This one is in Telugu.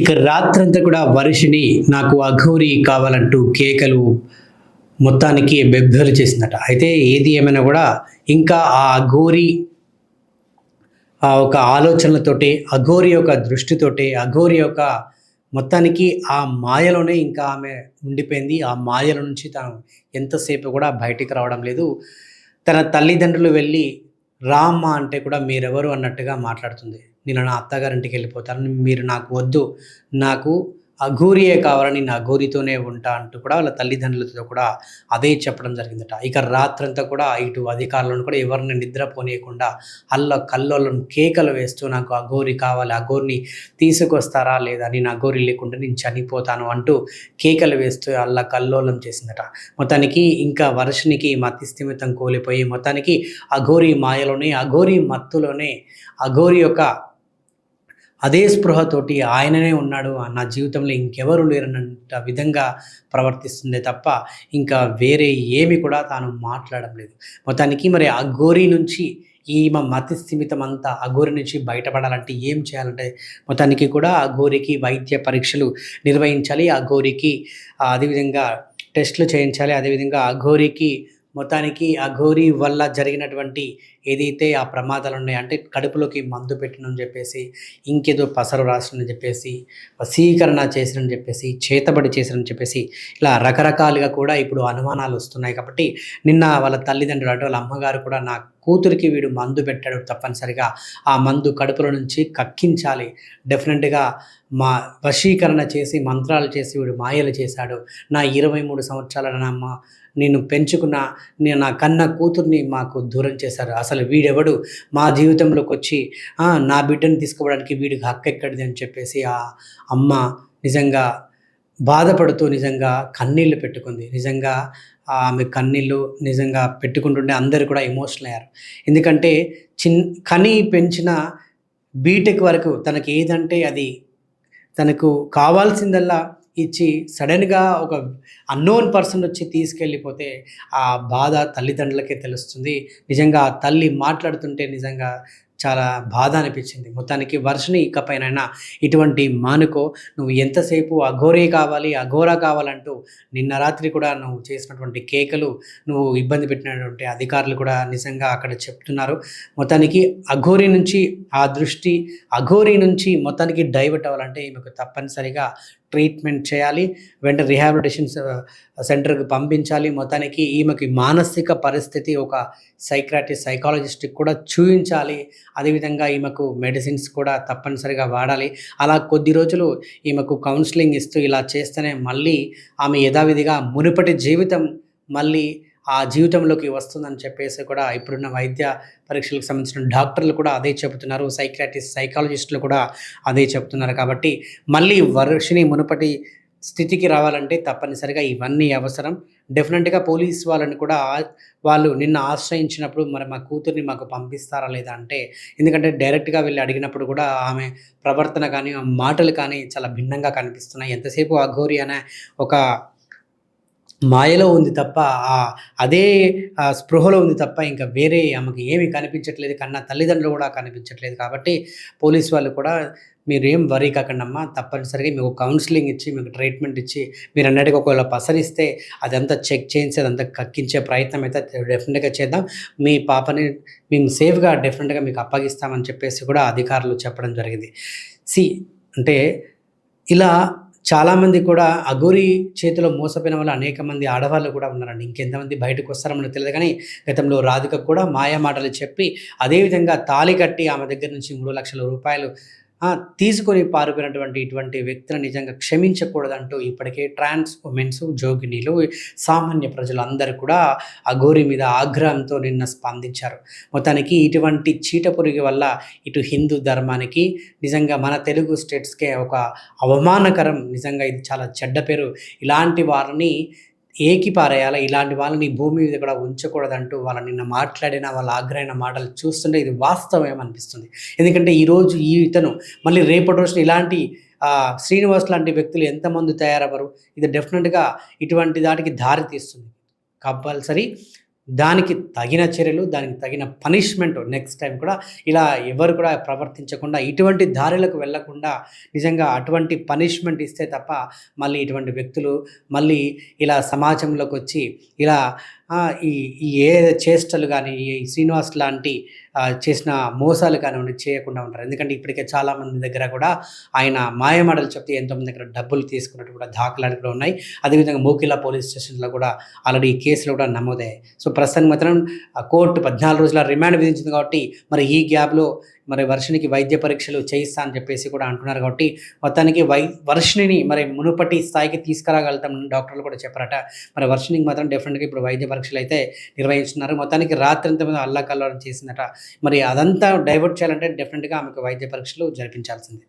ఇక రాత్రంతా కూడా వర్షిని నాకు అఘోరి కావాలంటూ కేకలు మొత్తానికి బెబ్బేలు చేసిందట. అయితే ఏది ఏమైనా కూడా ఇంకా ఆ అఘోరి ఆ ఒక ఆలోచనలతోటి అఘోరి యొక్క దృష్టితోటి అఘోరి యొక్క మొత్తానికి ఆ మాయలోనే ఇంకా ఆమె ఉండిపోయింది. ఆ మాయల నుంచి తను ఎంతసేపు కూడా బయటికి రావడం లేదు. తన తల్లిదండ్రులు వెళ్ళి రామ్మ అంటే కూడా మీరెవరు అన్నట్టుగా మాట్లాడుతుంది. నేను నా అత్తగారింటికి వెళ్ళిపోతాను. మీరు నాకు వద్దు. నాకు అఘోరియే కావాలని నా అఘోరితోనే ఉంటా అంటూ కూడా వాళ్ళ తల్లిదండ్రులతో కూడా అదే చెప్పడం జరిగిందట. ఇక రాత్రంతా కూడా ఇటు అధికారులను కూడా ఎవరిని నిద్రపోనీయకుండా అల్ల కల్లోలను కేకలు వేస్తూ నాకు అఘోరి కావాలి అఘోరిని తీసుకొస్తారా లేదా నేను అఘోరి లేకుండా నేను చనిపోతాను అంటూ కేకలు వేస్తూ అల్ల కల్లోలం చేసిందట. మొత్తానికి ఇంకా వర్షనికి మతిస్థిమితం కోల్పోయి మొత్తానికి అఘోరి మాయలోనే అఘోరి మత్తులోనే అఘోరి యొక్క అదే స్పృహతోటి ఆయననే ఉన్నాడు నా జీవితంలో ఇంకెవరు లేరన్నంత విధంగా ప్రవర్తిస్తుందే తప్ప ఇంకా వేరే ఏమి కూడా తాను మాట్లాడడం లేదు. మొత్తానికి మరి ఆ గోరీ నుంచి ఈమె మతి స్థిమితం అంతా ఆ గోరి నుంచి బయటపడాలంటే ఏం చేయాలంటే మొత్తానికి కూడా ఆ గోరికి వైద్య పరీక్షలు నిర్వహించాలి ఆ గోరికి అదేవిధంగా టెస్టులు చేయించాలి అదేవిధంగా ఆ గోరికి మొత్తానికి ఆ ఘోరీ వల్ల జరిగినటువంటి ఏదైతే ఆ ప్రమాదాలు ఉన్నాయో అంటే కడుపులోకి మందు పెట్టినని చెప్పేసి ఇంకేదో పసరు రాసినని చెప్పేసి వశీకరణ చేసినని చెప్పేసి చేతబడి చేసినని చెప్పేసి ఇలా రకరకాలుగా కూడా ఇప్పుడు అనుమానాలు వస్తున్నాయి. కాబట్టి నిన్న వాళ్ళ తల్లిదండ్రులు అంటే వాళ్ళ అమ్మగారు కూడా నా కూతురికి వీడు మందు పెట్టాడు తప్పనిసరిగా. ఆ మందు కడుపులో నుంచి కక్కించాలి. డెఫినెట్గా మా వశీకరణ చేసి మంత్రాలు చేసి వీడు మాయలు చేశాడు. నా ఇరవై మూడు సంవత్సరాల నా నేను పెంచుకున్న నేను నా కన్న కూతుర్ని మాకు దూరం చేశారు. అసలు వీడెవడు? మా జీవితంలోకి వచ్చి నా బిడ్డను తీసుకోవడానికి వీడికి హక్కు ఎక్కడిది అని చెప్పేసి ఆ అమ్మ నిజంగా బాధపడుతూ నిజంగా కన్నీళ్ళు పెట్టుకుంది. నిజంగా ఆమె కన్నీళ్ళు నిజంగా పెట్టుకుంటుంటే అందరు కూడా ఎమోషనల్ అయ్యారు. ఎందుకంటే చిన్ కని పెంచిన బీటెక్ వరకు తనకి ఏదంటే అది తనకు కావాల్సిందల్లా ఇచ్చి సడన్గా ఒక అన్నోన్ పర్సన్ వచ్చి తీసుకెళ్ళిపోతే ఆ బాధ తల్లిదండ్రులకే తెలుస్తుంది. నిజంగా ఆ తల్లి మాట్లాడుతుంటే నిజంగా చాలా బాధ అనిపించింది. మొత్తానికి వర్షని ఇకపైనైనా ఇటువంటి మానుకో నువ్వు ఎంతసేపు అఘోరే కావాలి అఘోరా కావాలంటూ నిన్న రాత్రి కూడా నువ్వు చేసినటువంటి కేకలు నువ్వు ఇబ్బంది పెట్టినటువంటి అధికారులు కూడా నిజంగా అక్కడ చెప్తున్నారు. మొత్తానికి అఘోరి నుంచి ఆ దృష్టి అఘోరి నుంచి మొత్తానికి డైవర్ట్ అవ్వాలంటే ఈమెకు తప్పనిసరిగా ట్రీట్మెంట్ చేయాలి. వెంటనే రిహాబిలిటేషన్ సెంటర్కి పంపించాలి. మొత్తానికి ఈమెకి మానసిక పరిస్థితి ఒక సైక్రాటిస్ట్ సైకాలజిస్ట్కి కూడా చూపించాలి అదేవిధంగా ఈమెకు మెడిసిన్స్ కూడా తప్పనిసరిగా వాడాలి. అలా కొద్ది రోజులు ఈమెకు కౌన్సిలింగ్ ఇస్తూ ఇలా చేస్తేనే మళ్ళీ ఆమె యథావిధిగా మునుపటి జీవితం మళ్ళీ ఆ జీవితంలోకి వస్తుందని చెప్పేసి కూడా ఇప్పుడున్న వైద్య పరీక్షలకు సంబంధించిన డాక్టర్లు కూడా అదే చెబుతున్నారు. సైక్రాటిస్ట్ సైకాలజిస్టులు కూడా అదే చెప్తున్నారు కాబట్టి మళ్ళీ వర్షిని మునుపటి స్థితికి రావాలంటే తప్పనిసరిగా ఇవన్నీ అవసరం. డెఫినెట్గా పోలీస్ వాళ్ళని కూడా వాళ్ళు నిన్న ఆశ్రయించినప్పుడు మరి మా కూతుర్ని మాకు పంపిస్తారా లేదా అంటే ఎందుకంటే డైరెక్ట్గా వెళ్ళి అడిగినప్పుడు కూడా ఆమె ప్రవర్తన కానీ మాటలు కానీ చాలా భిన్నంగా కనిపిస్తున్నాయి. ఎంతసేపు అఘోరి అనే ఒక మాయలో ఉంది తప్ప ఆ అదే స్పృహలో ఉంది తప్ప ఇంకా వేరే ఆమెకి ఏమి కనిపించట్లేదు. కన్నా తల్లిదండ్రులు కూడా కనిపించట్లేదు కాబట్టి పోలీస్ వాళ్ళు కూడా మీరు ఏం వరీ కాకండమ్మా. తప్పనిసరిగా మీకు కౌన్సిలింగ్ ఇచ్చి మీకు ట్రీట్మెంట్ ఇచ్చి మీరు అన్నట్టుగా ఒకవేళ పసరిస్తే అదంతా చెక్ చేయించి అదంతా కక్కించే ప్రయత్నం అయితే డెఫినెట్గా చేద్దాం. మీ పాపని మేము సేఫ్గా డెఫినెట్గా మీకు అప్పగిస్తామని చెప్పేసి కూడా అధికారులు చెప్పడం జరిగింది. సి అంటే ఇలా చాలామంది కూడా అఘోరి చేతిలో మోసపోయిన వాళ్ళు అనేక మంది ఆడవాళ్ళు కూడా ఉన్నారండి. ఇంకెంతమంది బయటకు వస్తారో మనకు తెలియదు. కానీ గతంలో రాధిక కూడా మాయ మాటలు చెప్పి అదేవిధంగా తాళి కట్టి ఆమె దగ్గర నుంచి మూడు లక్షల రూపాయలు తీసుకొని పారిపోయినటువంటి ఇటువంటి వ్యక్తులను నిజంగా క్షమించకూడదంటూ ఇప్పటికే ట్రాన్స్ ఉమెన్స్ జోగినీలు సామాన్య ప్రజలు అందరూ కూడా అఘోరి మీద ఆగ్రహంతో నిన్న స్పందించారు. మొత్తానికి ఇటువంటి చీటపురుగు వల్ల ఇటు హిందూ ధర్మానికి నిజంగా మన తెలుగు స్టేట్స్కే ఒక అవమానకరం. నిజంగా ఇది చాలా చెడ్డ పేరు. ఇలాంటి వారిని ఏకి పారేయాలా ఇలాంటి వాళ్ళని భూమి మీద కూడా ఉంచకూడదంటూ వాళ్ళు నిన్న మాట్లాడిన వాళ్ళ ఆగ్రహమైన మాటలు చూస్తుంటే ఇది వాస్తవం అనిపిస్తుంది ఎందుకంటే ఈరోజు ఈ ఇతను మళ్ళీ రేపటి రోజున ఇలాంటి శ్రీనివాస్ లాంటి వ్యక్తులు ఎంతమంది తయారవ్వరు? ఇది డెఫినెట్గా ఇటువంటి దాటికి దారి తీస్తుంది. కంపల్సరీ దానికి తగిన చర్యలు దానికి తగిన పనిష్మెంట్ నెక్స్ట్ టైం కూడా ఇలా ఎవరు కూడా ప్రవర్తించకుండా ఇటువంటి దారులకు వెళ్ళకుండా నిజంగా అటువంటి పనిష్మెంట్ ఇస్తే తప్ప మళ్ళీ ఇటువంటి వ్యక్తులు మళ్ళీ ఇలా సమాజంలోకి వచ్చి ఇలా ఈ ఏ చేష్టలు కానీ ఈ శ్రీనివాస్ లాంటి చేసిన మోసాలు కానివ్వండి చేయకుండా ఉంటారు. ఎందుకంటే ఇప్పటికే చాలామంది దగ్గర కూడా ఆయన మాయమాటలు చెప్తే ఎంతోమంది దగ్గర డబ్బులు తీసుకున్నట్టు కూడా దాఖలాలు కూడా ఉన్నాయి. అదేవిధంగా మోకిలా పోలీస్ స్టేషన్లో కూడా ఆల్రెడీ ఈ కేసులు కూడా నమోదయ్యాయి. సో ప్రస్తుతానికి మాత్రం కోర్టు పద్నాలుగు రోజుల రిమాండ్ విధించింది కాబట్టి మరి ఈ గ్యాప్లో మరి వర్షినికి వైద్య పరీక్షలు చేయిస్తా అని చెప్పేసి కూడా అంటున్నారు కాబట్టి మొత్తానికి వై వర్షిని మరి మునుపటి స్థాయికి తీసుకురాగలుగుతాం డాక్టర్లు కూడా చెప్పారట. మరి వర్షినికి మాత్రం డెఫినెట్గా ఇప్పుడు వైద్య పరీక్షలు అయితే నిర్వహిస్తున్నారు. మొత్తానికి రాత్రి అంత మీద చేసిందట. మరి అదంతా డైవర్ట్ చేయాలంటే డెఫినెట్గా ఆమెకు వైద్య పరీక్షలు జరిపించాల్సిందే.